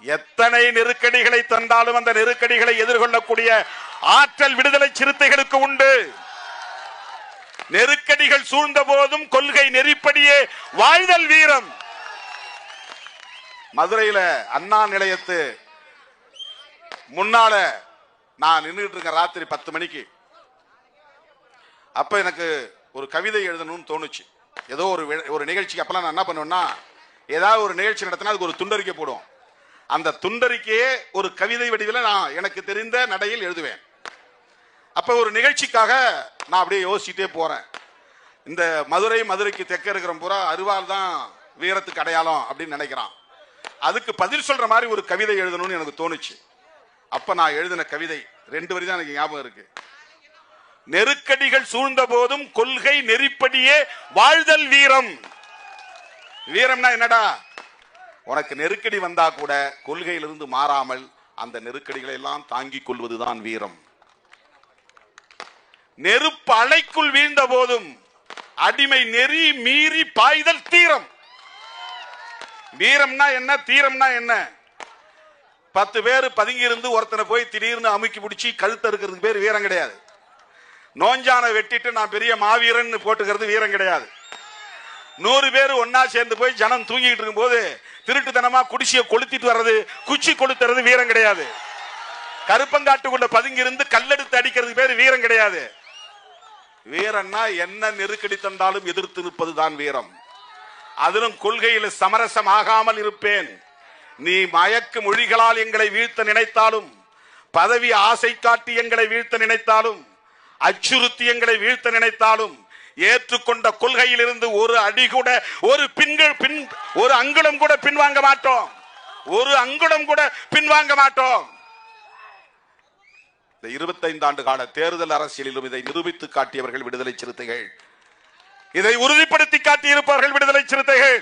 எத்தனை நெருக்கடிகளை தந்தாலும் அந்த நெருக்கடிகளை எதிர்கொள்ளக்கூடிய ஆற்றல் விடுதலை சிறுத்தைகளுக்கு உண்டு. நெருக்கடிகள் சூழ்ந்த போதும் கொள்கை நெறிப்படியே வாழ்தல் வீரம். மதுரையில அண்ணா நிலையத்து முன்னால நான் நின்றுட்டு இருக்கேன் ராத்திரி பத்து மணிக்கு. அப்ப எனக்கு ஒரு கவிதை எழுதணும்னு தோணுச்சு. ஏதோ ஒரு ஒரு நிகழ்ச்சிக்கு அப்பெல்லாம் நான் என்ன பண்ணுவேன்னா ஏதாவது ஒரு நிகழ்ச்சி நடத்தினா அதுக்கு ஒரு துண்டறிக்கை போடுவோம். அந்த துண்டறிக்கையே ஒரு கவிதை வடிவில் நான் எனக்கு தெரிந்த நடையில் எழுதுவேன். அப்ப ஒரு நிகழ்ச்சிக்காக நான் அப்படியே யோசிச்சுட்டே போறேன். இந்த மதுரை மதுரைக்கு தெற்க இருக்கிற பூரா அருவாள் தான் வீரத்துக்கு அடையாளம் அப்படின்னு நினைக்கிறான். அதுக்கு பதில் சொல்ற மாதிரி ஒரு கவிதை எழுதணும்னு எனக்கு தோணுச்சு. அப்ப நான் எழுதின கவிதை ரெண்டு வரி தான் எனக்கு ஞாபகம் இருக்கு. நெருக்கடிகள் சூழ்ந்த போதும் கொள்கை நெறிப்படியே வாழ்தல் வீரம். வீரம்னா என்னடா? உனக்கு நெருக்கடி வந்தா கூட கொள்கையிலிருந்து மாறாமல் அந்த நெருக்கடிகளை எல்லாம் தாங்கிக் கொள்வதுதான் வீரம். நெருப்பு அலைக்குள் வீழ்ந்த போதும் அடிமை நெறி மீறி பாய்தல் தீரம். வீரம்னா என்ன தீரம்னா என்ன? பத்து பேர் பதுங்கி இருந்து ஒருத்தனை போய் திடீர்னு அமுக்கி பிடிச்சி கழுத்த இருக்கிறதுக்கு பேர் வீரம் கிடையாது. நோஞ்சான வெட்டிட்டு நான் பெரிய மாவீரன் போட்டுக்கிறது வீரம் கிடையாது. நூறு பேர் ஒன்னா சேர்ந்து போய் ஜனம் தூங்கிட்டு இருக்கும்போது திருட்டுத்தனமா குடிசிய கொளுத்திட்டு வர்றது குச்சி கொளுத்துறது வீரம் கிடையாது. கருப்பங்காட்டுக்குள்ள பதுங்கி இருந்து கல்லெடுத்து அடிக்கிறது பேர் வீரம் கிடையாது. வீரன்னா என்ன நெருக்கடி தந்தாலும் எதிர்த்து நிற்பதுதான் வீரம். அதிலும் கொள்கையில் சமரசம் ஆகாமல் இருப்பேன். நீ மயக்கு மொழிகளால் எங்களை வீழ்த்த நினைத்தாலும் பதவி ஆசை காட்டி எங்களை வீழ்த்த நினைத்தாலும் அச்சுறுத்தி எங்களை வீழ்த்த நினைத்தாலும் ஏற்றுக்கொண்ட கொள்கையில் இருந்து ஒரு அடி கூட ஒரு பின்கள் பின் ஒரு அங்குலம் கூட பின்வாங்க மாட்டோம். ஒரு அங்குலம் கூட பின்வாங்க மாட்டோம். இந்த 25 ஆண்டு கால தேர்தல் அரசியலிலும் இதை நிரூபித்து காட்டியவர்கள் விடுதலை சிறுத்தைகள். இதை உறுதிப்படுத்தி காட்டியிருப்பவர்கள் விடுதலை சிறுத்தைகள்.